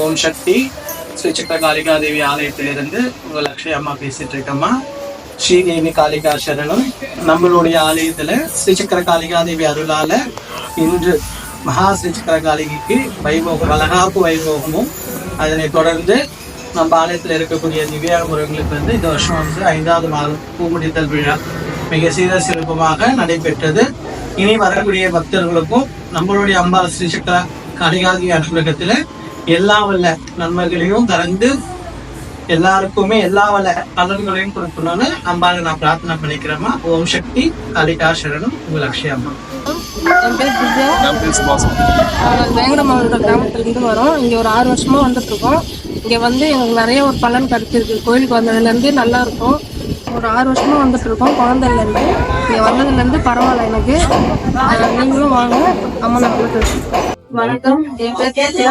ஓம் சக்தி. ஸ்ரீ சக்கர காளிகாதேவி ஆலயத்திலிருந்து உங்கள் அக்ஷய அம்மா பேசிட்டு இருக்கம்மா. ஸ்ரீதேவி காளிகா சரணம். நம்மளுடைய ஆலயத்துல ஸ்ரீ சக்கர காளிகாதேவி அருளால இன்று மகா ஸ்ரீ சக்கர காளிகைக்கு வைபோகம் அழகாப்பு வைபோகமும் அதனை தொடர்ந்து நம்ம ஆலயத்தில் இருக்கக்கூடிய திவ்யா முறைகளுக்கு வந்து இந்த வருஷம் வந்து ஐந்தாவது மாதம் பூமுடித்தல் விழா மிக சீர சிறப்பமாக நடைபெற்றது. இனி வரக்கூடிய பக்தர்களுக்கும் நம்மளுடைய அம்பாள் ஸ்ரீ சக்கர காளிகாதி அனுகிரகத்தில் எல்லா வல்ல நன்மைகளையும் கலந்து எல்லாருக்குமே எல்லா வல்ல பலன்களையும் கொடுக்கணும்னு அம்பாளை நான் பிரார்த்தனை பண்ணிக்கிறேம்மா. ஓம் சக்தி காளிகா சரணம் உங்கள் அக்ஷய அம்மா என் பேர் திவ்யா நாங்கள் கிராமத்துலேருந்து வரோம். இங்கே ஒரு ஆறு வருஷமா வந்துட்டு இருக்கோம் இங்கே வந்து எங்களுக்கு நிறைய ஒரு பலன் கிடைச்சிருக்கு. கோயிலுக்கு வந்ததுலேருந்து நல்லா இருக்கும். ஒரு ஆறு வருஷமா வந்துட்டு இருக்கோம் குழந்தைலேருந்து இங்கே வந்ததுலேருந்து பரவாயில்ல எனக்கு. நீங்களும் வாங்க. அம்மா நான் வணக்கம். என் பேர்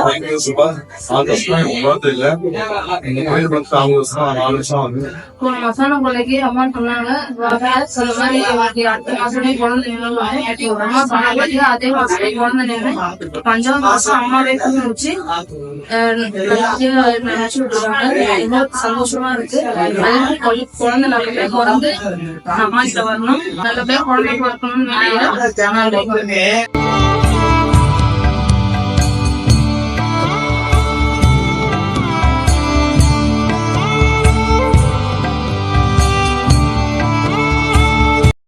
அம்மா சொன்னாங்க. வாங்க, சொன்ன மாதிரி வாங்க, அடுத்த மாசமே குழந்தை வேணும். அம்மா சொன்னாங்க. அதே மாசமே குழந்தை வேணும். அஞ்சாவது மாசம் அம்மாவே நினைச்சு விட்டுருக்காங்க. ரொம்ப சந்தோஷமா இருக்கு. அதே மாதிரி கொழ- குழந்தை நல்லபடியா பிறந்து அம்மா கிட்ட வரணும். நல்லபடியா குழந்தை பிறக்கணும்னு நினைக்கிறேன்.